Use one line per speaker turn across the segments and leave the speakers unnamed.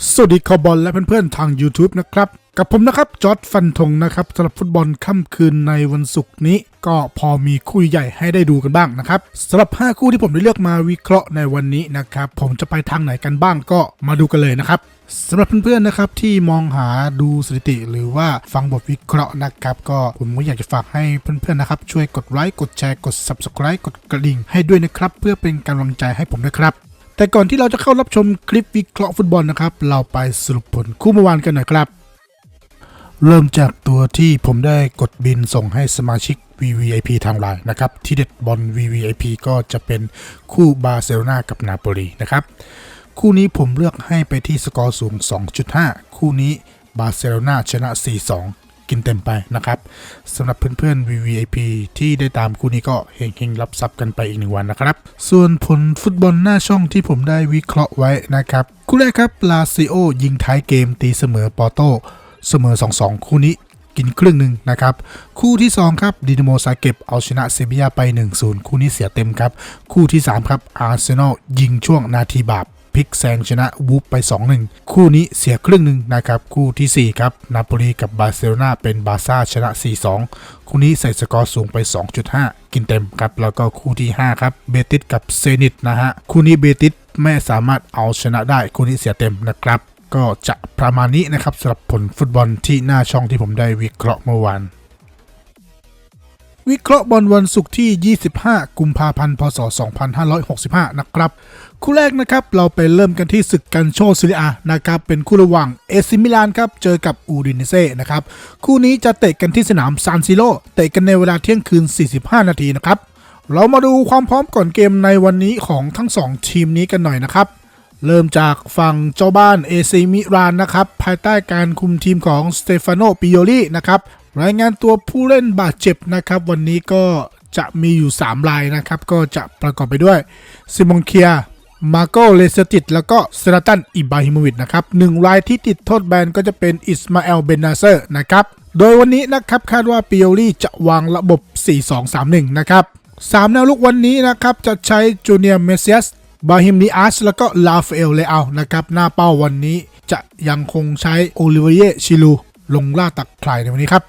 สวัสดีคอบอลและเพื่อนๆทาง YouTube นะครับ กับผมนะครับ จอร์ดฟันธงนะครับสำหรับฟุตบอลค่ำคืนในวันศุกร์นี้ ก็พอมีคู่ใหญ่ให้ได้ดูกันบ้างนะครับสำหรับ 5 คู่ที่ผมได้เลือกมาวิเคราะห์ในวันนี้นะครับ ผมจะไปทางไหนกันบ้างก็มาดูกันเลยนะครับสำหรับเพื่อนๆนะครับที่มองหาดูสถิติหรือว่าฟังบทวิเคราะห์นะครับ ก็ผมก็อยากจะฝากให้เพื่อนๆนะครับ ช่วยกดไลค์กดแชร์กด Subscribe กดกระดิ่งให้ด้วยนะครับ เพื่อเป็นกำลังใจให้ผมด้วยครับ แต่ก่อนที่เราจะเข้ารับชมคลิปวิเคราะห์ฟุตบอลนะครับ เราไปสรุปผลคู่เมื่อวานกันหน่อยครับ เริ่มจากตัวที่ผมได้กดบินส่งให้สมาชิก VVIP ทางไลน์นะครับ ที่เด็ดบอล VVIP ก็จะเป็นคู่บาร์เซโลนากับนาโปลีนะครับ คู่นี้ผมเลือกให้ไปที่สกอร์สูง 2.5 คู่นี้บาร์เซโลนาชนะ 4-2 กินเต็มไปนะครับสำหรับเพื่อนๆ VVIP ที่ได้ตามคู่นี้ก็เฮงๆรับทรัพย์กันไปอีกหนึ่งวันนะครับ ส่วนผลฟุตบอลหน้าช่องที่ผมได้วิเคราะห์ไว้นะครับคู่แรกครับลาซิโอยิงท้ายเกมตีเสมอปอร์โตเสมอ 2-2 คู่นี้กินครึ่งหนึ่งนะครับ คู่ที่ 2 ครับดินโมซาเก็บเอาชนะเซบียาไป 1-0 คู่นี้เสียเต็มครับ คู่ที่ 3 ครับอาร์เซนอลยิงช่วงนาทีบาป พลิกแซงชนะวูฟไป 2-1 คู่นี้เสียครึ่งหนึ่งนะครับ คู่ทีสี่ 4 ครับนาโปลีกับบาร์เซโลนาเป็นบาซ่าชนะ 4-2 คู่นี้ใส่สกอร์สูงไป 2.5 กินเต็มครับ แล้วก็คู่ที่ 5 ครับเบติสกับเซนิตนะฮะ คู่นี้เบติสไม่สามารถเอาชนะได้ คู่นี้เสียเต็มนะครับ ก็จะประมาณนี้นะครับสำหรับผลฟุตบอลที่หน้าช่องที่ผมได้วิเคราะห์เมื่อวาน วิเคราะห์บอลวันศุกร์ที่ 25 กุมภาพันธ์ พศ 2565 นะครับ คู่แรกนะครับเราไปเริ่มกันที่ศึกกันโชซิลิอา นะครับ เป็นคู่ระหว่างเอซิมิลานครับ เจอกับอูดินเซ่นะครับ คู่นี้จะเตะกันที่สนามซานซิโรเตะกันในเวลาเที่ยงคืน 45 นาทีนะครับ เรามาดูความพร้อมก่อนเกมในวันนี้ของทั้ง 2 ทีมนี้กันหน่อยนะครับ เริ่มจากฝั่งเจ้าบ้านเอซิมิรานนะครับ ภายใต้การคุมทีมของสเตฟานโนปิโยลีนะครับ รายงานตัวผู้เล่นบาดเจ็บนะครับ วันนี้ก็จะมีอยู่ 3 รายนะครับ ก็จะประกอบไปด้วยซิมอนเคียมาโกเลสติตแล้วก็สราตันอิบราฮิมวิชนะครับหนึ่งรายที่ติดโทษแบนก็จะเป็นอิสมาเอลเบนนาเซอร์นะครับ โดยวันนี้นะครับคาดว่าปิโอลี่จะวางระบบ 4-2-3-1 นะครับสามแนวลุกวันนี้นะครับ จะใช้จูเนียร์เมเซียสบาฮิมนีอาสแล้วก็ลาฟเอลเลอานะครับ หน้าเป้าวันนี้จะยังคงใช้โอลิเวียชิลู ลงล่าตักใครในวันนี้ครับ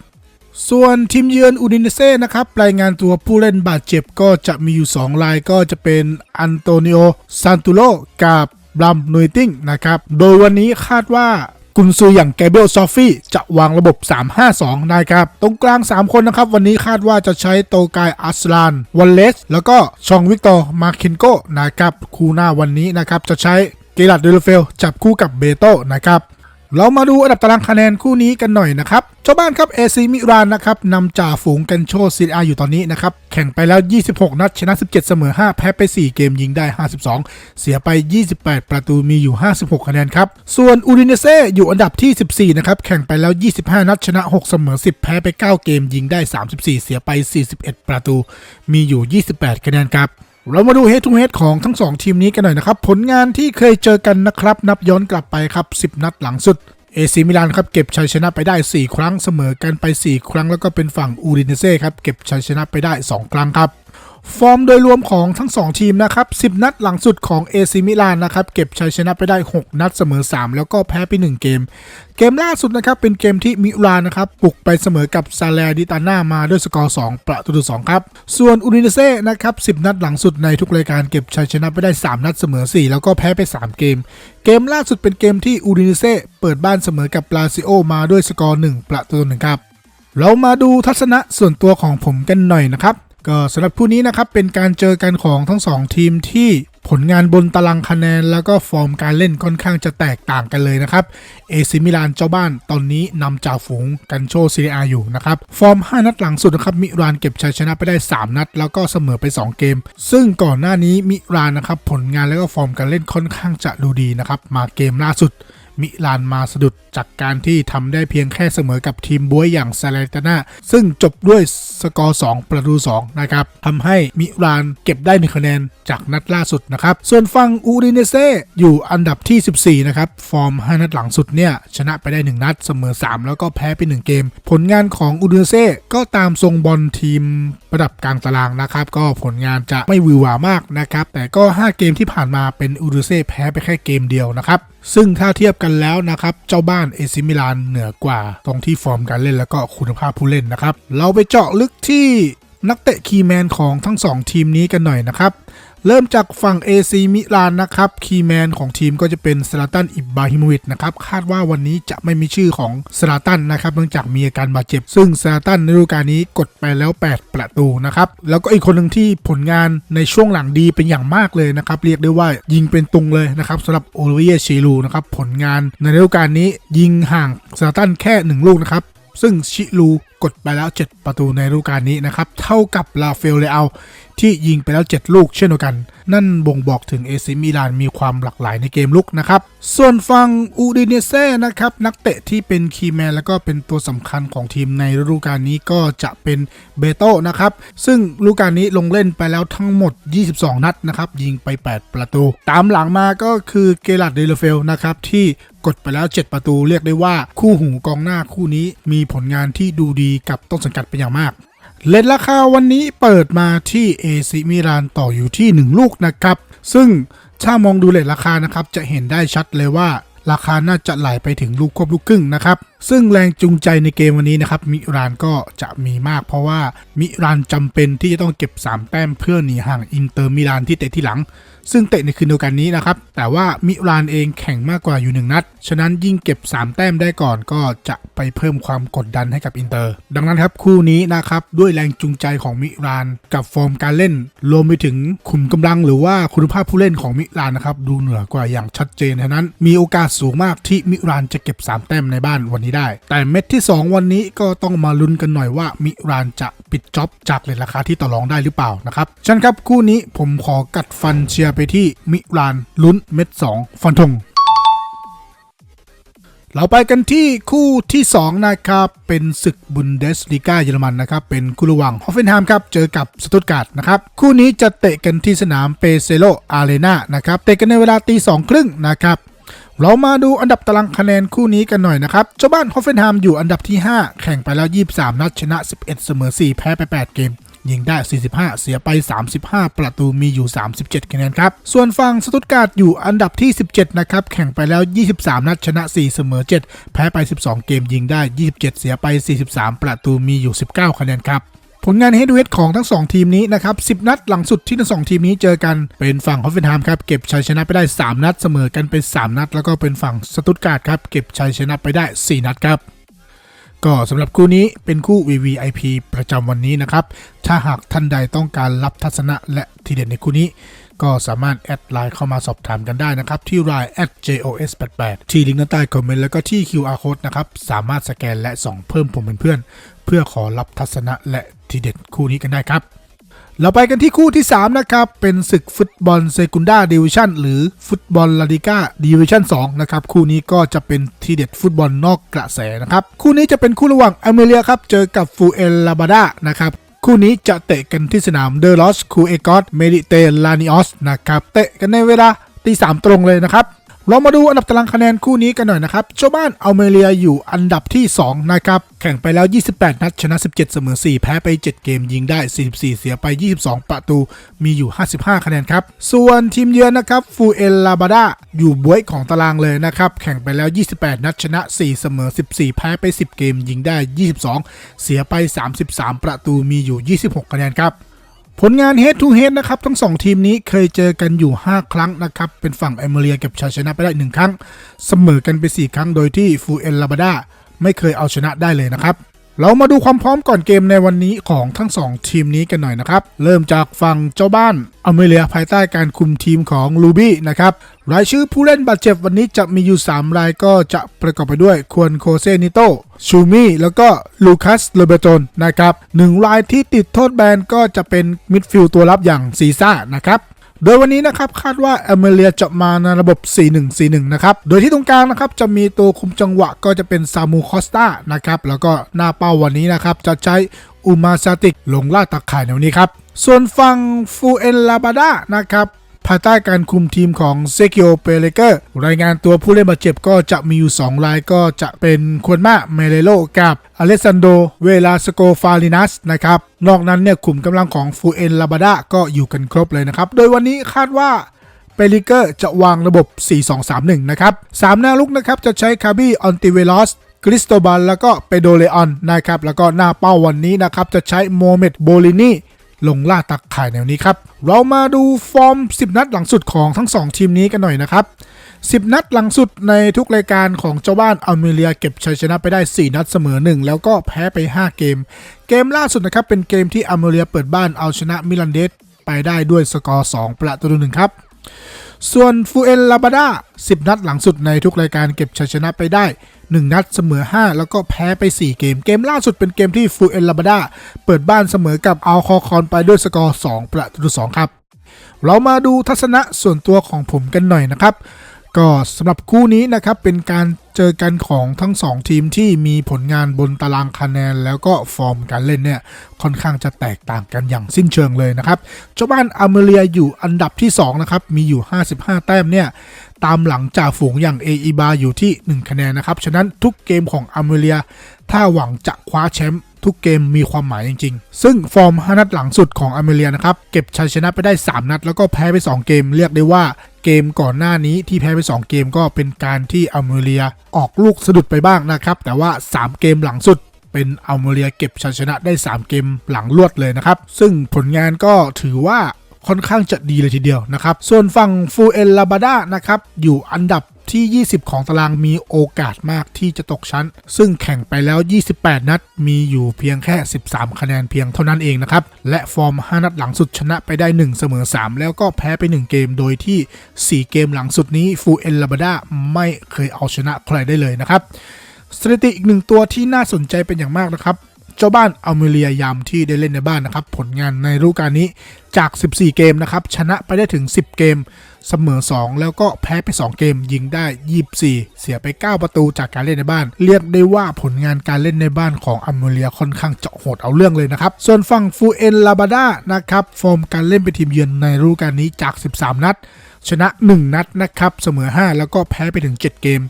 ส่วนทีมเยือนอูดินเซ่นะครับ รายงานตัวผู้เล่นบาดเจ็บก็จะมีอยู่ 2 รายก็จะเป็นอันโตนิโอซานตุโลกับบรัมนุยติงนะครับ โดยวันนี้คาดว่ากุนซืออย่างแกเบลซอฟฟี่จะวางระบบ 3-5-2 นะครับ ตรงกลาง 3 คนนะครับ วันนี้คาดว่าจะใช้โตกายอัสลานวันเลส แล้วก็ชองวิกตอร์มาคินโกนะครับ คู่หน้าวันนี้นะครับ จะใช้เกลัดเดลเฟล จับคู่กับเบโตนะครับ เรามาดูอันดับตารางคะแนนคู่นี้กันหน่อยนะครับเจ้าบ้านครับเอซีมิรานนะครับนำจ่าฝูงกันโชซีอาอยู่ตอนนี้นะครับ แข่งไปแล้ว 26 นัด ชนะ 17 เสมอ 5 แพ้ไป 4 เกมยิงได้ 52 เสียไป 28 ประตูมีอยู่ 56 คะแนนครับ ส่วนอูดินเซ่อยู่อันดับที่ 14 นะครับ แข่งไปแล้ว 25 นัด ชนะ 6 เสมอ 10 แพ้ไป 9 เกมยิงได้ 34 เสียไป 41 ประตู มีอยู่ 28 คะแนนครับ เรามาดูเฮดทูเฮดของทั้ง 2 ทีมนี้กันหน่อยนะครับ ผลงานที่เคยเจอกันนะครับ นับย้อนกลับไปครับ 10 นัดหลังสุดเอซิมิลานครับเก็บชัยชนะไปได้ 4 ครั้งเสมอกันไป 4 ครั้งแล้วก็เป็นฝั่งอูรินเซ่ครับเก็บชัยชนะไปได้ 2 ครั้งครับ ฟอร์มโดยรวมของทั้ง 2 ทีมนะครับ 10 นัดหลังสุดของเอซิมิลานนะครับ เก็บชัยชนะไปได้ 6 นัดเสมอ 3 แล้วก็แพ้ไป 1 เกม เกมล่าสุดนะครับ เป็นเกมที่มิลานนะครับบุกไปเสมอกับซาเลดิตาน่ามาด้วยสกอร์ 2 ประตูต่อ2ครับ ส่วนอูดินเซ่นะครับ 10 นัดหลังสุดในทุกรายการเก็บชัยชนะไปได้ 3 นัดเสมอ 4 แล้วก็แพ้ไป 3 เกม เกมล่าสุดเป็นเกมที่อูดินเซ่เปิดบ้านเสมอกับลาซิโอมาด้วยสกอร์ 1 ประตูต่อ1ครับเรามาดูทัศนะส่วนตัวของผมกันหน่อยนะครับ ก็สำหรับคู่นี้นะครับเป็นการเจอกันของทั้ง 2 ทีมที่ผลงานบนตารางคะแนน แล้วก็ฟอร์มการเล่นค่อนข้างจะแตกต่างกันเลยนะครับเอซิมิลานเจ้าบ้านตอนนี้นำจ่าฝูงกันโชซีเรียอยู่นะครับ ฟอร์ม 5 นัดหลังสุดนะครับมิรานเก็บชัยชนะไปได้ 3 นัด แล้วก็เสมอไป 2 เกม ซึ่งก่อนหน้านี้มิรานนะครับผลงานแล้วก็ฟอร์มการเล่นค่อนข้างจะดูดีนะครับมาเกมล่าสุด มิลานมาสะดุดจากการที่ทำได้เพียงแค่เสมอกับทีมบวยอย่างซาเลตานาซึ่งจบด้วยสกอร์ 2 ประตู 2 นะครับทำให้มิลานเก็บได้1คะแนนจากนัดล่าสุดนะครับ ส่วนฝั่งอูดิเนเซอยู่อันดับที่ 14 นะครับ ฟอร์ม 5 นัดหลังสุดเนี่ย ชนะไปได้ 1 นัดเสมอ 3 แล้วก็แพ้ไป 1 เกม ผลงานของอูดิเนเซก็ตามทรงบอลทีมระดับกลางตารางนะครับ ก็ผลงานจะไม่วือหวามากนะครับ แต่ก็ 5 เกมที่ผ่านมาเป็นอูดิเนเซ่แพ้ไปแค่เกมเดียวนะครับ ซึ่งถ้าเทียบกันแล้วนะครับ เจ้าบ้านเอซิมิลานเหนือกว่า ตรงที่ฟอร์มการเล่นแล้วก็คุณภาพผู้เล่นนะครับ เราไปเจาะลึกที่นักเตะคีแมนของทั้ง 2 ทีมนี้กันหน่อยนะครับ เริ่มจากฝั่ง AC มิลานนะครับ คีแมนของทีมก็จะเป็นสลาตันอิบบราฮิโมวิชนะครับ คาดว่าวันนี้จะไม่มีชื่อของสลาตันนะครับเนื่องจากมีอาการบาดเจ็บ ซึ่งสลาตันในฤดูกาลนี้กดไปแล้ว 8 ประตูนะครับ แล้วก็อีกคนหนึ่งที่ผลงานในช่วงหลังดีเป็นอย่างมากเลยนะครับ เรียกได้ว่ายิงเป็นตุงเลยนะครับสำหรับโอลิเวียเชลูนะครับผลงานในฤดูกาลนี้ยิงห่างสลาตันแค่ 1 ลูกนะครับซึ่งชิลูกดไปแล้ว 7 ประตูในฤดูกาลนี้นะครับ เท่ากับลาเฟลเลอา ที่ยิงไปแล้ว 7 ลูกเช่นเดียวกัน นั่นบ่งบอกถึงเอซิมิลานมีความหลากหลายในเกมลุกนะครับ ส่วนฝั่งอูดิเนเซ่นะครับ นักเตะที่เป็นคีย์แมนแล้วก็เป็นตัวสำคัญของทีมในฤดูกาลนี้ก็จะเป็นเบโต้นะครับ ซึ่งฤดูกาลนี้ลงเล่นไปแล้วทั้งหมด 22 นัดนะครับ ยิงไป 8 ประตู ตามหลังมาก็คือเกลัดเดลเฟลนะครับที่กดไปแล้ว 7 ประตูเรียกได้ว่าคู่หูกองหน้าคู่นี้มีผลงานที่ดูดีกับต้นสังกัดเป็นอย่างมาก เลทราคาวันนี้เปิดมาที่เอซิมิรานต่ออยู่ที่ 1 ลูกนะครับ ซึ่งถ้ามองดูเลทราคานะครับ จะเห็นได้ชัดเลยว่าราคาน่าจะไหลไปถึงลูกควบลูกครึ่งนะครับ ซึ่งแรงจูงใจในเกมวันนี้นะครับ มิรานก็จะมีมาก เพราะว่ามิรานจำเป็นที่จะต้องเก็บ 3 แต้มเพื่อหนีห่างอินเตอร์มิรานที่เตะที่หลัง ซึ่งเตะในคืนเดียวกันนี้นะครับ แต่ว่ามิรานเองแข่งมากกว่าอยู่ 1 นัด ฉะนั้นยิ่งเก็บ 3 แต้มได้ก่อนก็จะไปเพิ่มความกดดันให้กับอินเตอร์ ดังนั้นครับคู่นี้นะครับ ด้วยแรงจูงใจของมิรานกับฟอร์มการเล่น รวมไปถึงขุมกำลังหรือว่าคุณภาพผู้เล่นของมิรานนะครับดูเหนือกว่าอย่างชัดเจนฉะนั้น มีโอกาสสูงมากที่มิรานจะเก็บ 3 แต้มในบ้านวันนี้ได้ แต่เม็ดที่ 2 วันนี้ก็ต้องมาลุ้นกันหน่อยว่ามิรานจะ ปิดจ็อบจากเลทราคาที่ต่อรองได้หรือเปล่านะครับฉันครับคู่นี้ผมขอกัดฟันเชียร์ไปที่มิรานลุ้นเม็ด 2 ฟันธงเราไปกันที่คู่ที่ 2 นะครับ เป็นศึกบุนเดสลีกาเยอรมันนะครับ เป็นคู่ระหว่างฮอฟเฟนไฮม์ครับ เจอกับสตุตการ์ดนะครับ คู่นี้จะเตะกันที่สนามเปเซโลอารีนานะครับ เตะกันในเวลาตีสองครึ่งนะครับ เรามาดูอันดับตารางคะแนนคู่นี้กันหน่อยนะครับเจ้าบ้านฮอฟเฟนไฮม์อยู่อันดับที่ 5 แข่งไปแล้ว 23 นัดชนะ 11 เสมอ 4 แพ้ไป 8 เกม ยิงได้ 45 เสียไป 35 ประตูมีอยู่ 37 คะแนนครับ ส่วนฝั่งสตุตการ์ดอยู่อันดับที่ 17 นะครับ แข่งไปแล้ว 23 นัดชนะ 4 เสมอ 7 แพ้ไป 12 เกมยิงได้ 27 เสียไป 43 ประตูมีอยู่ 19 คะแนนครับ ผลงานเฮดเวทของทั้ง 2 ทีมนี้นะครับ 10 นัดหลังสุดที่ทั้ง2ทีมนี้เจอกันเป็นฝั่งฮอฟเฟนไฮม์ครับเก็บชัยชนะไปได้ 3 นัดเสมอกันไป3นัด แล้วก็เป็นฝั่งสตุตการ์ดครับเก็บชัยชนะไปได้ 4 นัดครับก็สำหรับคู่นี้เป็นคู่ VVIP ประจำวันนี้นะครับ ถ้าหากท่านใดต้องการรับทัศนะและทีเด็ดในคู่นี้ ก็สามารถแอดไลน์เข้ามาสอบถามกันได้นะครับ ที่ line @jos88 ที่ลิงก์ด้านใต้คอมเมนต์แล้วก็ที่ QR code นะครับ สามารถสแกนและส่องเพิ่มผมเป็นเพื่อน เพื่อขอรับทัศนะและทีเด็ดคู่นี้กันได้ครับ เราไปกันที่คู่ที่ 3 นะครับ เป็นศึกฟุตบอลเซกุนดาดิวิชั่นหรือฟุตบอลลาดิก้าดิวิชั่น2นะครับ คู่นี้ก็จะเป็นทีเด็ดฟุตบอลนอกกระแสนะครับ คู่นี้จะเป็นคู่ระหว่างอเมเรียครับ เจอกับฟูเอลลาบาดานะครับคู่นี้จะเตะกันที่สนามเดอลอสคูเอกอสเมดิเตลานิออสนะครับ เตะกันในเวลาตีสามตรงเลยนะครับ เรามาดูอันดับตารางคะแนนคู่นี้กันหน่อยนะครับเจ้าบ้านอัลเมเรียอยู่อันดับที่ 2 นะครับ แข่งไปแล้ว 28 นัด ชนะ 17 เสมอ 4 แพ้ไป 7 เกมยิงได้ 44 เสียไป 22 ประตู มีอยู่ 55 คะแนนครับ ส่วนทีมเยือนนะครับฟูเอลลาบาดาอยู่บวยของตารางเลยนะครับ แข่งไปแล้ว 28 นัด ชนะ 4 เสมอ 14 แพ้ไป 10 เกมยิงได้ 22 เสียไป 33 ประตู มีอยู่ 26 คะแนนครับ ผลงาน Head to Head นะครับ ทั้ง 2 ทีมนี้เคยเจอกันอยู่ 5 ครั้งนะครับ เป็นฝั่งเอเมเรียเก็บชัยชนะไปได้ 1 ครั้ง เสมอกันไป 4 ครั้งโดยที่ฟูเอลลาบาดาไม่เคยเอาชนะได้เลยนะครับ เรามาดูความพร้อมก่อนเกมในวันนี้ของทั้ง 2 ทีมนี้กันหน่อยนะครับ เริ่มจากฝั่งเจ้าบ้านอเมเรียภายใต้การคุมทีมของลูบี้นะครับ รายชื่อผู้เล่นบาดเจ็บวันนี้จะมีอยู่ 3 รายก็จะประกอบไปด้วยควนโคเซนิโตชูมี่แล้วก็ลูคัสโรเบโตนนะครับหนึ่งรายที่ติดโทษแบนก็จะเป็นมิดฟิลด์ตัวรับอย่างซีซ่านะครับโดยวันนี้นะครับคาดว่าแอเมเลียจะมาในระบบ 4-1-4-1 นะครับ โดยที่ตรงกลางนะครับจะมีตัวคุมจังหวะก็จะเป็นซามูคอสตานะครับ แล้วก็หน้าเป้าวันนี้นะครับจะใช้อุมาซาติกลงล่าตะข่ายในวันนี้ครับ ส่วนฝั่งฟูเอลลาบาดานะครับ ภายใต้การคุมทีมของเซกิโอเปเลเกอร์รายงานตัวผู้เล่นบาดเจ็บก็จะมีอยู่ 2 รายก็จะเป็นควนมาเมเลโลกับอเลสซานโดเวลาสโกฟาลินัสนะครับ นอกนั้นเนี่ยขุมกำลังของฟูเอลลาบาดาก็อยู่กันครบเลยนะครับ โดยวันนี้คาดว่าเปริเกอร์จะวางระบบ 4-2-3-1 นะครับสามหน้าลุกนะครับ จะใช้คาบี้ออนติเวลอสคริสโตบัลแล้วก็เปโดเลออนนะครับ แล้วก็หน้าเป้าวันนี้นะครับ จะใช้โมเมดโบลินี ลงล่าตักข่ายแนวนี้ครับ เรามาดูฟอร์ม 10 นัดหลังสุดของทั้ง 2 ทีมนี้กันหน่อยนะครับ 10 นัดหลังสุดในทุกรายการของเจ้าบ้านอัลเมเรียเก็บชัยชนะไปได้ 4 นัดเสมอ 1 แล้วก็แพ้ไป 5 เกม เกมล่าสุดนะครับเป็นเกมที่อัลเมเรียเปิดบ้านเอาชนะมิลันเดสไปได้ด้วยสกอร์ 2 ประตูหนึ่งครับ ส่วนฟูเอลลาบาดา10 นัดหลังสุดในทุกรายการเก็บชัยชนะไปได้ 1 นัดเสมอ 5 แล้วก็แพ้ไป 4 เกม เกมล่าสุดเป็นเกมที่ฟูเอลลาบาดาเปิดบ้านเสมอกับอัลคอคอนไปด้วยสกอร์ 2 ประตูต่อ2ครับ เรามาดูทัศนะส่วนตัวของผมกันหน่อยนะครับ ก็สำหรับคู่นี้นะครับเป็นการเจอกันของทั้ง 2 ทีมที่มีผลงานบนตารางคะแนน แล้วก็ฟอร์มการเล่นเนี่ยค่อนข้างจะแตกต่างกันอย่างสิ้นเชิงเลยนะครับเจ้าบ้านอเมเรียอยู่อันดับที่2นะครับมีอยู่ 55 แต้มเนี่ยตามหลังจ่าฝูงอย่างเออีบาอยู่ที่ 1 คะแนนนะครับ ฉะนั้นทุกเกมของอเมเรีย ถ้าหวังจะคว้าแชมป์ทุกเกมมีความหมายจริง ๆ ซึ่งฟอร์ม 5 นัดหลังสุดของอเมเรียนะครับ เก็บชัยชนะไปได้ 3 นัด แล้วก็แพ้ไป 2 เกม เรียกได้ว่า เกมก่อนหน้านี้ที่แพ้ไป 2 เกมก็เป็นการที่อเมเรียออกลูกสะดุดไปบ้างนะครับ แต่ว่า 3 เกมหลังสุดเป็นอัลเมเรียเก็บชัยชนะได้ 3 เกมหลังรวดเลยนะครับ ซึ่งผลงานก็ถือว่า ค่อนข้างจะดีเลยทีเดียวนะครับส่วนฝั่งฟูเอลลาบาดานะครับอยู่อันดับที่ 20 ของตารางมีโอกาสมากที่จะตกชั้น ซึ่งแข่งไปแล้ว 28 นัด มีอยู่เพียงแค่ 13 คะแนนเพียงเท่านั้นเองนะครับ และฟอร์ม 5 นัดหลังสุดชนะไปได้ 1 เสมอ 3 แล้วก็แพ้ไป 1 เกม โดยที่ 4 เกมหลังสุดนี้ฟูเอลลาบาดาไม่เคยเอาชนะใครได้เลยนะครับ สถิติอีกหนึ่งตัวที่น่าสนใจเป็นอย่างมากนะครับ เจ้าบ้านอัลเมเรียยามที่ได้เล่นในบ้านนะครับ ผลงานในฤดูกาลนี้ จาก 14 เกมนะครับ ชนะไปได้ถึง 10 เกม เสมอ 2 แล้วก็แพ้ไป 2 เกม ยิงได้ 24 เสียไป 9 ประตูจากการเล่นในบ้าน เรียกได้ว่าผลงานการเล่นในบ้านของอัมเมเรียค่อนข้างเจาะโหดเอาเรื่องเลยนะครับ ส่วนฝั่งฟูเอนลาบาดานะครับ ฟอร์มการเล่นเป็นทีมเยือนในฤดูกาลนี้จาก 13 นัด ชนะ 1 นัดนะครับเสมอ 5 แล้วก็แพ้ไปถึง 7 เกม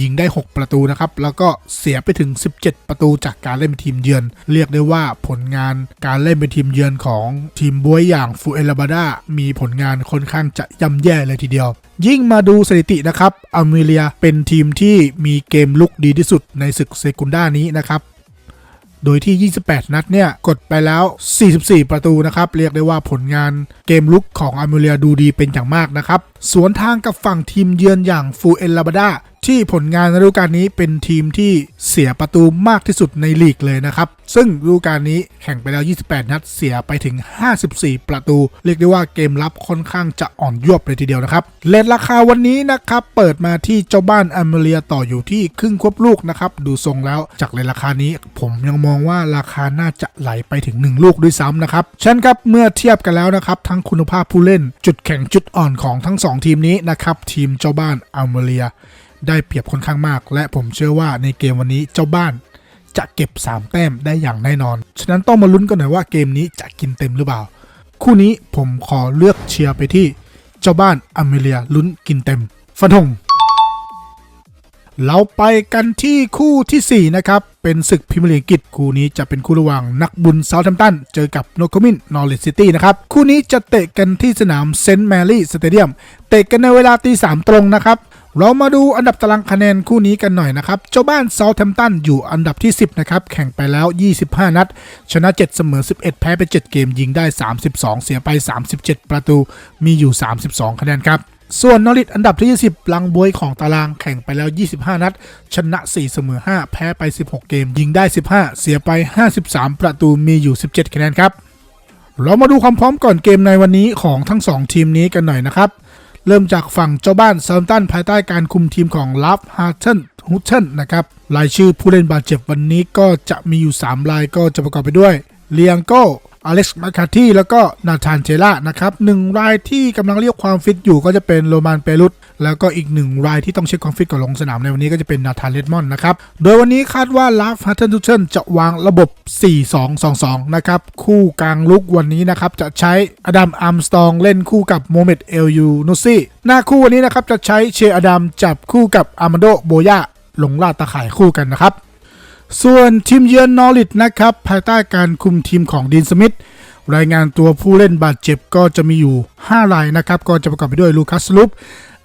ยิงได้ 6 ประตูนะครับ แล้วก็เสียไปถึง 17 ประตูจากการเล่นเป็นทีมเยือน เรียกได้ว่าผลงานการเล่นเป็นทีมเยือนของทีมบวยอย่างฟูเอลบาดามีผลงานค่อนข้างจะย่ำแย่เลยทีเดียว ยิ่งมาดูสถิตินะครับอเมเรียเป็นทีมที่มีเกมลุกดีที่สุดในศึกเซกุนด้านี้นะครับ โดยที่ 28 นัดเนี่ย กดไปแล้ว 44 ประตูนะครับ เรียกได้ว่าผลงานเกมลุกของอาร์เมเรียดูดีเป็นอย่างมากนะครับ สวนทางกับฝั่งทีมเยือนอย่างฟูเอลลาบาดา ที่ผลงานฤดูกาลนี้เป็นทีมที่เสียประตูมากที่สุดในลีกเลยนะครับ ซึ่งฤดูกาลนี้แข่งไปแล้ว 28 นัดเสียไปถึง 54 ประตู เรียกได้ว่าเกมรับค่อนข้างจะอ่อนยวบเลยทีเดียวนะครับเลทราคาวันนี้นะครับเปิดมาที่เจ้าบ้านอเมเรียต่ออยู่ที่ครึ่งควบลูกนะครับดูทรงแล้วจากเลทราคานี้ ผมยังมองว่าราคาน่าจะไหลไปถึง 1 ลูกด้วยซ้ำนะครับฉะนันครับเมื่อเทียบกันแล้วนะครับทั้งคุณภาพผู้เล่นจุดแข็งจุดอ่อนของทั้ง 2 ทีมนี้นะครับทีมเจ้าบ้านอเมเรีย ได้เปรียบค่อนข้างมาก และผมเชื่อว่าในเกมวันนี้เจ้าบ้านจะเก็บ 3 แต้มได้อย่างแน่นอน ฉะนั้นต้องมาลุ้นกันหน่อยว่าเกมนี้จะกินเต็มหรือเปล่า คู่นี้ผมขอเลือกเชียร์ไปที่เจ้าบ้านอเมเรียลุ้นกินเต็ม ฟันธงเราไปกันที่คู่ทีสี่4 นะครับ เป็นศึกพรีเมียร์ลีกอังกฤษคู่นี้จะเป็นคู่ระหว่างนักบุญเซาท์แฮมตัน เจอกับโนโคมินนอร์ i ซิตี้นะครับ คู่นี้จะเตะกันที่สนามเซนต์แมรี่สเตเดียม เตะกันในเวลาตีสามตรงนะครับ เรามาดูอันดับตารางคะแนนคู่นี้กันหน่อยนะครับ เจ้าบ้านเซาท์แฮมป์ตันอยู่อันดับที่ 10 นะครับ แข่งไปแล้ว 25 นัด ชนะ 7 เสมอ 11 แพ้ไป 7 เกม ยิงได้ 32 เสียไป 37 ประตู มีอยู่ 32 คะแนนครับ ส่วนนอริทอันดับที่ 20 ลังบวยของตารางแข่งไปแล้ว 25 นัด ชนะ 4 เสมอ 5 แพ้ไป 16 เกม ยิงได้ 15 เสียไป 53 ประตู มีอยู่ 17 คะแนนครับ เรามาดูความพร้อมก่อนเกมในวันนี้ของทั้ง 2 ทีมนี้กันหน่อยนะครับ เริ่มจากฝั่งเจ้าบ้านเซาท์ตันภายใต้การคุมทีมของลัฟฮาร์เทนฮุเทนนะครับรายชื่อผู้เล่นบาดเจ็บวันนี้ก็จะมีอยู่ 3 รายก็จะประกอบไปด้วยเลียงโก อเล็กซ์มาคาที่แล้วก็นาธานเจล่านะครับหนึ่งรายที่กำลังเรียกความฟิตอยู่ก็จะเป็นโรมานเปรุตแล้วก็อีกหนึ่งรายที่ต้องเช็คความฟิตก่อนลงสนามในวันนี้ก็จะเป็นนาธานเลดมอนนะครับ โดยวันนี้คาดว่าลาฟฮัตเทนทูเชนจะวางระบบ 4-2-2-2 นะครับ คู่กลางลุกวันนี้นะครับ จะใช้อดัมอาร์มสตองเล่นคู่กับโมเมดเอลยูนุซี่หน้าคู่วันนี้นะครับจะใช้เชอดัมจับคู่กับอาร์มาโดโบยาลงลาตะข่ายคู่กันนะครับ ส่วนทีมเยือนนอริทนะครับ ภายใต้การคุมทีมของดีนสมิธรายงานตัวผู้เล่นบาดเจ็บก็จะมีอยู่ 5 รายนะครับ ก็จะประกอบไปด้วยลูคัสลุป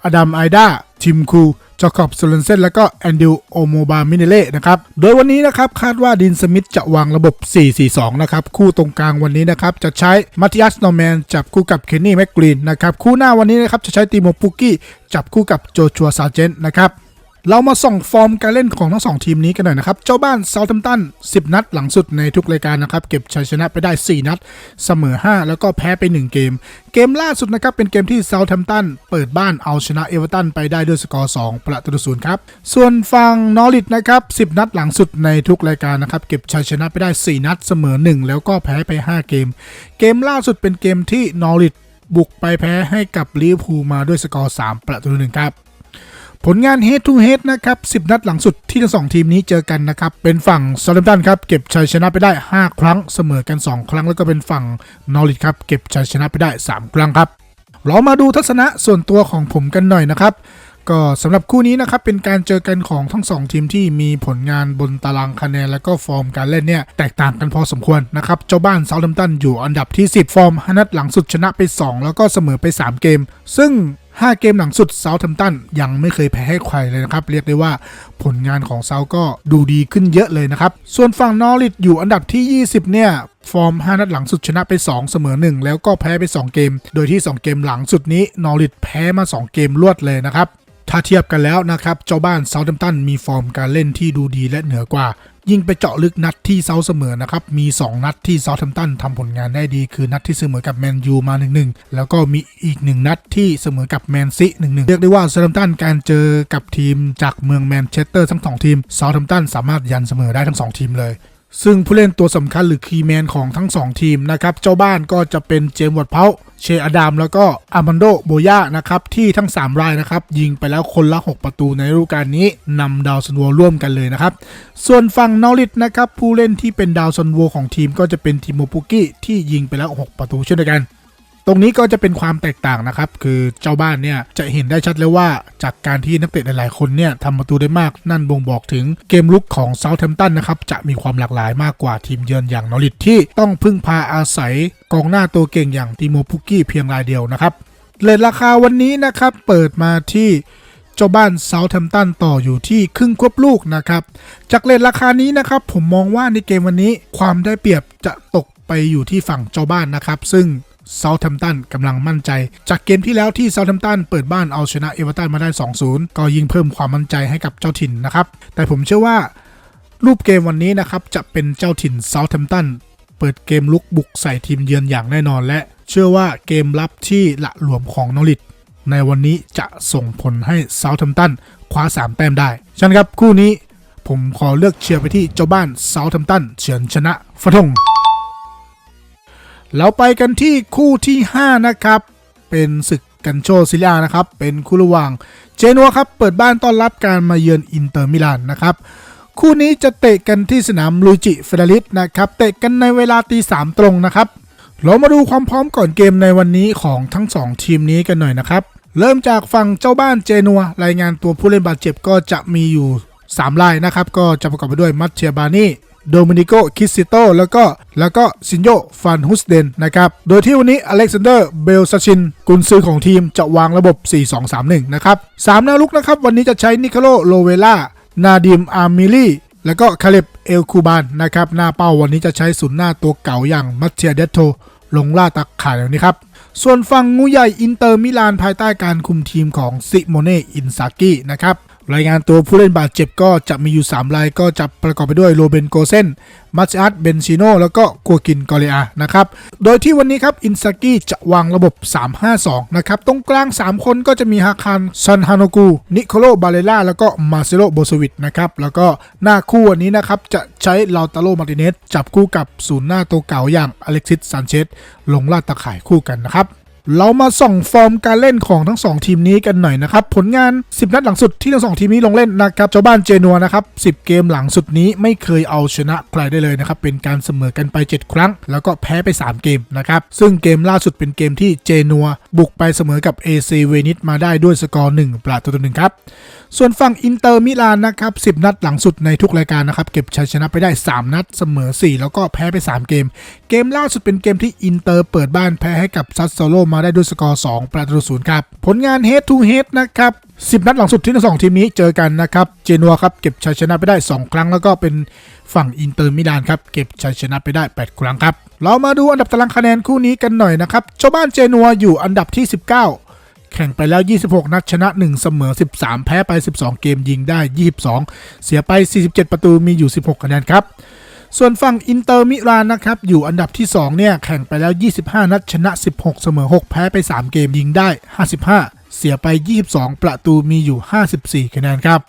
อดัมไอดาทิมคูจอคอบโซเลนเซนและก็แอนดิวโอโมบามิเนเล่นะครับ โดยวันนี้นะครับคาดว่าดินสมิธจะวางระบบ 4-4-2 นะครับ คู่ตรงกลางวันนี้นะครับ จะใช้มัติยัสโนแมนจับคู่กับเคนนี่แมกกรีนนะครับ คู่หน้าวันนี้นะครับจะใช้ติโมปุกี้จับคู่กับโจชัวซาเจนนะครับ เรามาส่องฟอร์มการเล่นของทั้งสองทีมนี้กันหน่อยนะครับ เจ้าบ้านเซาท์แฮมตัน10 นัดหลังสุดในทุกรายการนะครับ เก็บชัยชนะไปได้ 4 นัด เสมอ 5 แล้วก็แพ้ไป 1 เกม เกมล่าสุดนะครับ เป็นเกมที่เซาท์แฮมตันเปิดบ้านเอาชนะเอเวอร์ตันไปได้ด้วยสกอร์ 2 ประตูศูนย์ครับ ส่วนฝั่งนอริทนะครับ 10 นัดหลังสุดในทุกรายการนะครับ เก็บชัยชนะไปได้ 4 นัด เสมอ 1 แล้วก็แพ้ไป 5 เกม เกมล่าสุดเป็นเกมที่นอริทบุกไปแพ้ให้กับลิเวอร์พูลมาด้วยสกอร์ 3 ประตูหนึ่งครับ ผลงาน head to head นะครับ 10 นัดหลังสุดที่ทั้งสองทีมนี้เจอกันนะครับ เป็นฝั่งซา u ์ h ตันครับ เก็บชัยชนะไปได้ 5 ครั้งเสมอกัน 2 ครั้ง แล้วก็เป็นฝั่งนอริทครับ เก็บชัยชนะไปได้ 3 ครั้งครับ เรามาดูทัศนะส่วนตัวของผมกันหน่อยนะครับ ก็สำหรับคู่นี้นะครับ เป็นการเจอกันของทั้ง 2 ทีมที่มีผลงานบนตารางคะแนน และก็ฟอร์มการเล่นเนี่ยแตกต่างกันพอสมควรนะครับ เจ้าบ้านเซาท์ h ัมตันอยู่อันดับที่ 10 ฟอร์ม5นัดหลังสุดชนะไป 2 แล้วก็เสมอไป 3 เกม ซึ่ง 5 เกมหลังสุดเซาท์ h ัมตันยังไม่เคยแพ้ให้ใครเลยนะครับ เรียกได้ว่าผลงานของเซาก็ดูดีขึ้นเยอะเลยนะครับ ส่วนฝั่งนอริทอยู่อันดับที่ 20 เนี่ย ฟอร์ม 5 นัดหลังสุดชนะไป 2 เสมอ 1 แล้วก็แพ้ไป 2 เกม โดยที่ 2 เกมหลังสุดนี้นอริทแพ้มา 2 เกมรวดเลยนะครับถ้าเทียบกันแล้วนะครับ เจ้าบ้านเซาท์ h ัมตันมีฟอร์มการเล่นที่ดูดีและเหนือกว่า ยิ่งไปเจาะลึกนัดที่เซาเสมอนะครับ มี 2 นัดที่เซาทัมตันทำผลงานได้ดี คือนัดที่เสมอกับแมนยูมา 1-1 แล้วก็มีอีก 1 นัดที่เสมอกับแมนซี1-1 เรียกได้ว่าเซาทัมตันการเจอกับทีมจากเมืองแมนเชสเตอร์ทั้งสองทีมเซาทัมตันสามารถยันเสมอได้ทั้ง 2 ทีมเลย ซึ่งผู้เล่นตัวสำคัญหรือคีย์แมนของทั้ง 2 ทีมนะครับ เจ้าบ้านก็จะเป็นเจมส์วอร์ดเพาเชอดาม แล้วก็อามันโดโบยานะครับ ที่ทั้ง 3 รายนะครับ ยิงไปแล้วคนละ 6 ประตูในฤดูกาลนี้นำดาวซันโวร่วมกันเลยนะครับ ส่วนฝั่งนอริทนะครับ ผู้เล่นที่เป็นดาวซันโวของทีมก็จะเป็นทีโมปุกิที่ยิงไปแล้ว 6 ประตูเช่นเดียวกัน ตรงนี้ก็จะเป็นความแตกต่างนะครับ คือเจ้าบ้านเนี่ยจะเห็นได้ชัดเลยว่าจากการที่นักเตะหลายๆ คนเนี่ยทำประตูได้มากนั่นบ่งบอกถึงเกมลุกของเซาท์แฮมป์ตันนะครับจะมีความหลากหลายมากกว่าทีมเยือนอย่างนอริทที่ต้องพึ่งพาอาศัยกองหน้าตัวเก่งอย่างติโมพุกกี้เพียงรายเดียวนะครับเลทราคาวันนี้นะครับเปิดมาที่เจ้าบ้านเซาท์แฮมป์ตันต่ออยู่ที่ครึ่งควบลูกนะครับ จากเลทราคานี้นะครับ ผมมองว่าในเกมวันนี้ความได้เปรียบจะตกไปอยู่ที่ฝั่งเจ้าบ้านนะครับ ซึ่ง เซาท์แฮมป์ตันกำลังมั่นใจ จากเกมที่แล้วที่เซาท์แฮมป์ตันเปิดบ้านเอาชนะเอเวอร์ตันมาได้ 2-0 ก็ยิ่งเพิ่มความมั่นใจให้กับเจ้าถิ่นนะครับ แต่ผมเชื่อว่ารูปเกมวันนี้นะครับจะเป็นเจ้าถิ่นเซาท์แฮมป์ตันเปิดเกมลุกบุกใส่ทีมเยือนอย่างแน่นอน และเชื่อว่าเกมรับที่ละหลวมของนอริทในวันนี้จะส่งผลให้เซาท์แฮมป์ตันคว้า 3 แต้มได้ฉะนั้นครับคู่นี้ผมขอเลือกเชียร์ไปที่เจ้าบ้านเซาท์แฮมป์ตันเฉือนชนะฟะทง เราไปกันที่คู่ที่ 5 นะครับ เป็นศึกกันโชซิลียนะครับ เป็นคู่ระหว่างเจนัวครับเปิดบ้านต้อนรับการมาเยือนอินเตอร์มิลานนะครับคู่นี้จะเตะกันที่สนามลูจิเฟเดริสนะครับเตะกันในเวลาตีสามตรงนะครับเรามาดูความพร้อมก่อนเกมในวันนี้ของทั้ง 2 ทีมนี้กันหน่อยนะครับ เริ่มจากฝั่งเจ้าบ้านเจนัว รายงานตัวผู้เล่นบาดเจ็บก็จะมีอยู่ 3 รายนะครับ ก็จะประกอบไปด้วยมัตเชียบานี โดมินิโกคิสซิโตแล้วก็แล้วก็ซินโยฟันฮุสเดนนะครับ โดยที่วันนี้อเล็กซานเดอร์เบลซาชิน กุนซือของทีมจะวางระบบ 4-2-3-1 นะครับสามแนวลุกนะครับ วันนี้จะใช้นิโคโลโลเวล่านาดิมอาร์มิลีแล้วก็คาเลบเอลคูบานนะครับหน้าเป้าวันนี้จะใช้ศูนย์หน้าตัวเก่าอย่างมัตเชียเดโตลงล่าตะข่ายแบบนี้ครับ ส่วนฝั่งงูใหญ่อินเตอร์มิลานภายใต้การคุมทีมของซิโมเน่อินซากินะครับ รายงานตัวผู้เล่นบาดเจ็บก็จะมีอยู่ 3 รายก็จะประกอบไปด้วยโรเบนโกเซนมัชอัตเบนชิโนแล้วก็กัวกินกอเลอานะครับ โดยที่วันนี้ครับ อินซากิจะวางระบบ 3-5-2 นะครับ ตรงกลาง 3 คนก็จะมีฮาคันซันฮานกู นิโคโล บาเลล่า แล้วก็มาเซโลโบสวิตนะครับ แล้วก็หน้าคู่วันนี้นะครับ จะใช้ลาตาโลมาร์ติเนสจับคู่กับศูนย์หน้าตัวเก่าอย่างอเล็กซิสซานเชสลงล่าตะข่ายคู่กันนะครับ เรามาส่องฟอร์มการเล่นของทั้ง 2 ทีมนี้กันหน่อยนะครับ ผลงาน 10 นัดหลังสุดที่ทั้ง 2 ทีมนี้ลงเล่นนะครับเจ้าบ้านเจนัวนะครับ 10 เกมหลังสุดนี้ไม่เคยเอาชนะใครได้เลยนะครับ เป็นการเสมอกันไป 7 ครั้ง แล้วก็แพ้ไป 3 เกมนะครับ ซึ่งเกมล่าสุดเป็นเกมที่เจนัว บุกไปเสมอกับ AC เวนิสมาได้ด้วยสกอร์ 1 ประตูต่อหนึ่งครับ ส่วนฝั่งอินเตอร์มิลานนะครับ 10 นัดหลังสุดในทุกรายการนะครับเก็บชัยชนะไปได้ 3 นัดเสมอ 4 แล้วก็แพ้ไป 3 เกม เกมล่าสุดเป็นเกมที่อินเตอร์เปิดบ้านแพ้ให้กับซัสโซโลมาได้ด้วยสกอร์ 2 ประตูศูนย์ครับ ผลงาน head to head นะครับ10 นัดหลังสุดที่ทั้งสองทีมนี้เจอกันนะครับ เจนัวครับเก็บชัยชนะไปได้ 2 ครั้ง แล้วก็เป็นฝั่งอินเตอร์มิลานครับเก็บชัยชนะไปได้ 8 ครั้งครับ เรามาดูอันดับตารางคะแนนคู่นี้กันหน่อยนะครับเจ้าบ้านเจนัวอยู่อันดับที่ 19 แข่งไปแล้ว 26 นัดชนะ 1 เสมอ 13 แพ้ไป 12 เกมยิงได้ 22 เสียไป 47 ประตูมีอยู่ 16 คะแนนครับ ส่วนฝั่งอินเตอร์มิลานนะครับอยู่อันดับที่ 2 เนี่ย แข่งไปแล้ว 25 นัดชนะ 16 เสมอ 6 แพ้ไป 3 เกมยิงได้ 55 เสียไป 22 ประตูมีอยู่ 54 คะแนนครับ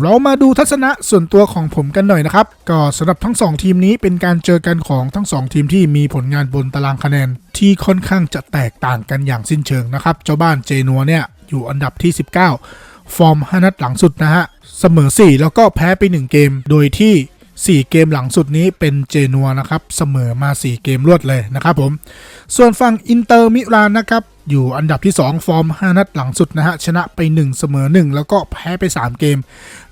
เรามาดูทัศนะส่วนตัวของผมกันหน่อยนะครับ ก็สำหรับทั้ง 2 ทีมนี้เป็นการเจอกันของทั้ง 2 ทีมที่มีผลงานบนตารางคะแนน ที่ค่อนข้างจะแตกต่างกันอย่างสิ้นเชิงนะครับเจ้าบ้านเจนัวเนี่ยอยู่อันดับที่ 19 ฟอร์ม 5 นัดหลังสุดนะฮะเสมอ 4 แล้วก็แพ้ไป 1 เกม โดยที่ 4 เกมหลังสุดนี้เป็นเจนัวนะครับ เสมอมา 4 เกมรวดเลยนะครับผม ส่วนฝั่งอินเตอร์มิลานนะครับ อยู่อันดับที่ 2 ฟอร์ม 5 นัดหลังสุดนะฮะ ชนะไป 1 เสมอ 1 แล้วก็แพ้ไป 3 เกม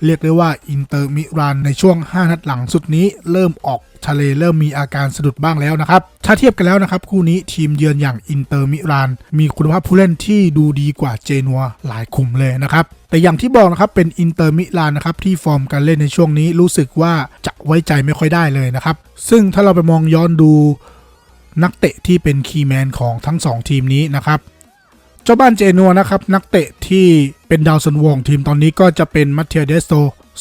เรียกได้ว่าอินเตอร์มิลานในช่วง 5 นัดหลังสุดนี้ เริ่มออกทะเลเริ่มมีอาการสะดุดบ้างแล้วนะครับ ถ้าเทียบกันแล้วนะครับ คู่นี้ทีมเยือนอย่างอินเตอร์มิลาน มีคุณภาพผู้เล่นที่ดูดีกว่าเจนัวหลายคุมเลยนะครับ แต่อย่างที่บอกนะครับเป็นอินเตอร์มิลานนะครับที่ฟอร์มการเล่นในช่วงนี้รู้สึกว่าจะไว้ใจไม่ค่อยได้เลยนะครับ ซึ่งถ้าเราไปมองย้อนดู นักเตะที่เป็นคีย์แมนของทั้งสองทีมนี้นะครับ เจ้าบ้านเจนัวนะครับ นักเตะที่เป็นดาวซันวงทีมตอนนี้ก็จะเป็นมัตเทียเดสโต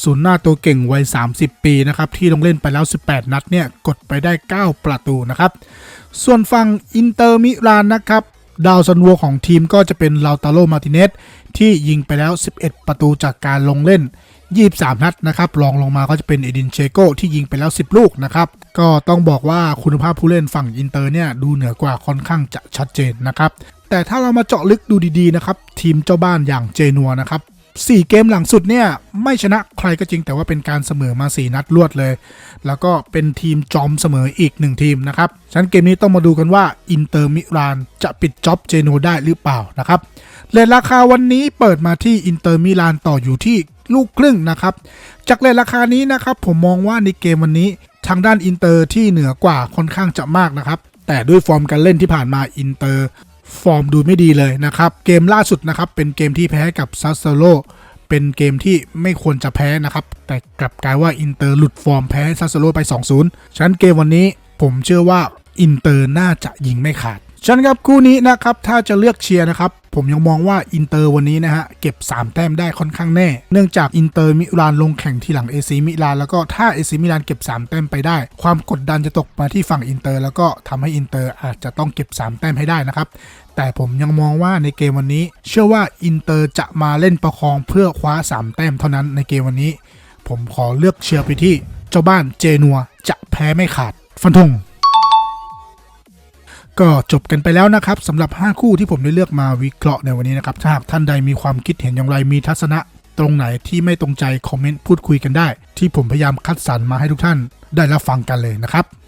ศูนย์หน้าตัวเก่งวัย 30 ปีนะครับ ที่ลงเล่นไปแล้ว 18 นัดเนี่ยกดไปได้ 9 ประตูนะครับ ส่วนฝั่งอินเตอร์มิลานนะครับดาวซันโวของทีมก็จะเป็นลาวตาโลมาติเนสที่ยิงไปแล้ว 11 ประตูจากการลงเล่น 23 นัดนะครับรองลงมาก็จะเป็นเอดินเชโกที่ยิงไปแล้ว 10 ลูกนะครับ ก็ต้องบอกว่าคุณภาพผู้เล่นฝั่งอินเตอร์เนี่ยดูเหนือกว่าค่อนข้างจะชัดเจนนะครับแต่ถ้าเรามาเจาะลึกดูดีๆนะครับทีมเจ้าบ้านอย่างเจนัวนะครับ 4 เกมหลังสุดเนี่ย ไม่ชนะใครก็จริงแต่ว่าเป็นการเสมอมา 4 นัดรวดเลย แล้วก็เป็นทีมจอมเสมออีก 1 ทีมนะครับฉะนั้นเกมนี้ต้องมาดูกันว่าอินเตอร์มิลานจะปิดจ็อบเจโนได้หรือเปล่านะครับเลทราคาวันนี้เปิดมาที่อินเตอร์มิลานต่ออยู่ที่ลูกครึ่งนะครับจากเลทราคานี้นะครับผมมองว่าในเกมวันนี้ทางด้านอินเตอร์ที่เหนือกว่าค่อนข้างจะมากนะครับแต่ด้วยฟอร์มการเล่นที่ผ่านมาอินเตอร์ ฟอร์มดูไม่ดีเลยนะครับ เกมล่าสุดนะครับ เป็นเกมที่แพ้กับซัสเซโลเป็นเกมที่ไม่ควรจะแพ้นะครับ แต่กลับกลายว่าอินเตอร์หลุดฟอร์มแพ้ซัสเซโลไป 2-0 ฉะนั้นเกมวันนี้ผมเชื่อว่าอินเตอร์น่าจะยิงไม่ขาดฉะนั้นครับคู่นี้นะครับถ้าจะเลือกเชียร์นะครับผมยังมองว่าอินเตอร์วันนี้นะฮะเก็บ 3 แต้มได้ค่อนข้างแน่ เนื่องจากอินเตอร์มิลานลงแข่งที่หลังเอซีมิลานแล้วก็ถ้าเอซีมิลานเก็บ 3 แต้มไปได้ ความกดดันจะตกมาที่ฝั่งอินเตอร์แล้วก็ทำให้อินเตอร์อาจจะต้องเก็บ 3 แต้มให้ได้นะครับ แต่ผมยังมองว่าในเกมวันนี้ เชื่อว่าอินเตอร์จะมาเล่นประคองเพื่อคว้า 3 แต้มเท่านั้นในเกมวันนี้ ผมขอเลือกเชียร์ไปที่ เจ้าบ้านเจนัวจะแพ้ไม่ขาด ฟันธงก็จบกันไปแล้วนะครับสำหรับ 5 คู่ที่ผมได้เลือกมาวิเคราะห์ในวันนี้นะครับถ้าหากท่านใดมีความคิดเห็นอย่างไรมีทัศนะ ตรงไหนที่ไม่ตรงใจคอมเมนต์พูดคุยกันได้ ที่ผมพยายามคัดสรรมาให้ทุกท่านได้รับฟังกันเลยนะครับ